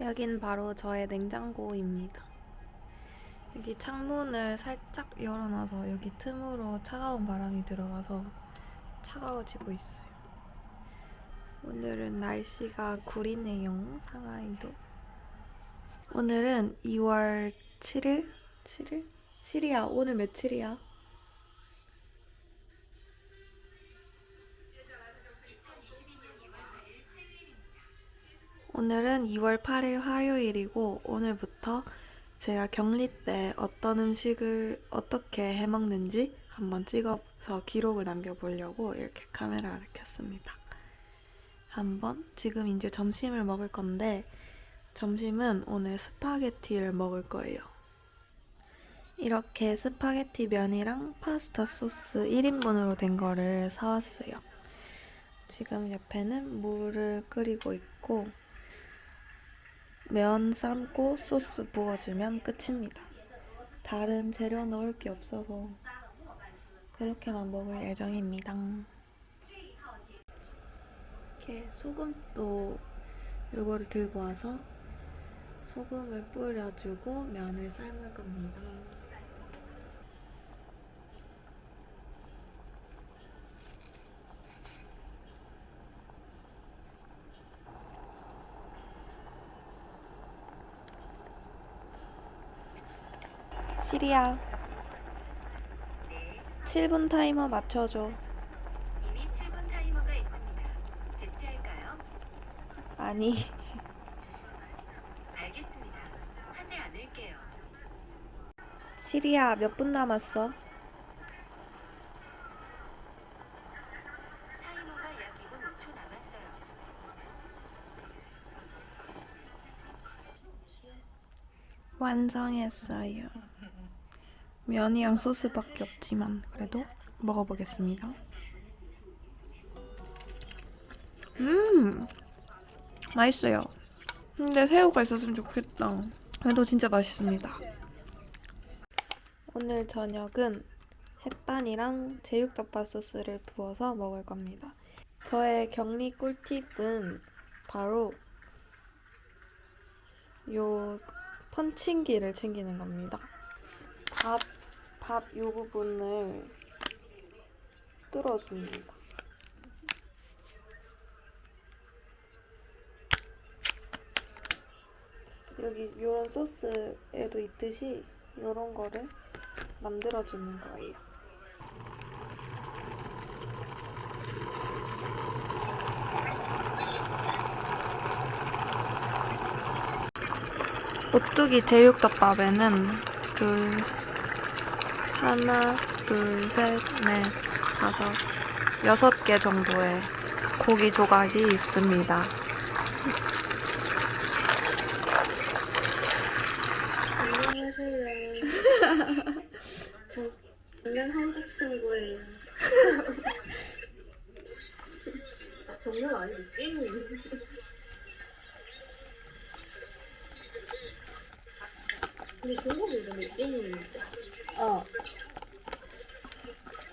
여긴 바로 저의 냉장고입니다. 여기 창문을 살짝 열어놔서 여기 틈으로 차가운 바람이 들어가서 차가워지고 있어요. 오늘은 날씨가 구리네요, 상하이도. 오늘은 2월 7일? 7일? 7이야. 오늘 며칠이야? 오늘은 2월 8일 화요일이고 오늘부터 제가 격리 때 어떤 음식을 어떻게 해 먹는지 한번 찍어서 기록을 남겨보려고 이렇게 카메라를 켰습니다. 한번 지금 이제 점심을 먹을 건데 점심은 오늘 스파게티를 먹을 거예요. 이렇게 스파게티 면이랑 파스타 소스 1인분으로 된 거를 사왔어요. 지금 옆에는 물을 끓이고 있고 면 삶고 소스 부어주면 끝입니다. 다른 재료 넣을 게 없어서 그렇게만 먹을 예정입니다. 이렇게 소금도 이거를 들고 와서 소금을 뿌려주고 면을 삶을 겁니다. 시리야, 7분 타이머 맞춰줘. 이미 7분 타이머가 있습니다. 대체할까요? 아니, 알겠습니다. 하지 않을게요. 시리야, 몇 분 남았어? 타이머가 약 2분 5초 남았어요. 완성했어요. 면이랑 소스밖에 없지만 그래도 먹어보겠습니다. 음, 맛있어요. 근데 새우가 있었으면 좋겠다. 그래도 진짜 맛있습니다. 오늘 저녁은 햇반이랑 제육덮밥 소스를 부어서 먹을 겁니다. 저의 격리 꿀팁은 바로 요 펀칭기를 챙기는 겁니다. 밥, 밥 요 부분을 뚫어줍니다. 여기 요런 소스에도 있듯이 요런 거를 만들어주는 거예요. 오뚜기 제육덮밥에는 둘, 하나, 둘, 셋, 넷, 다섯, 여섯 개 정도의 고기 조각이 있습니다. 안녕하세요. 저 작년 한국 친구예요. 아, 정말 아니지, 찐이. 근데 중국 이름이 찐이죠. 어.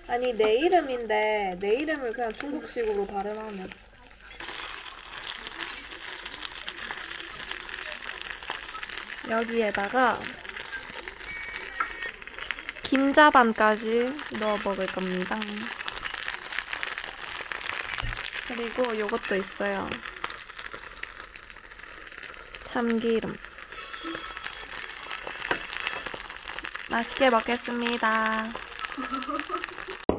아니 내 이름인데 내 이름을 그냥 중국식으로 발음하면 여기에다가 김자반까지 넣어 먹을 겁니다. 그리고 요것도 있어요. 참기름. 맛있게 먹겠습니다.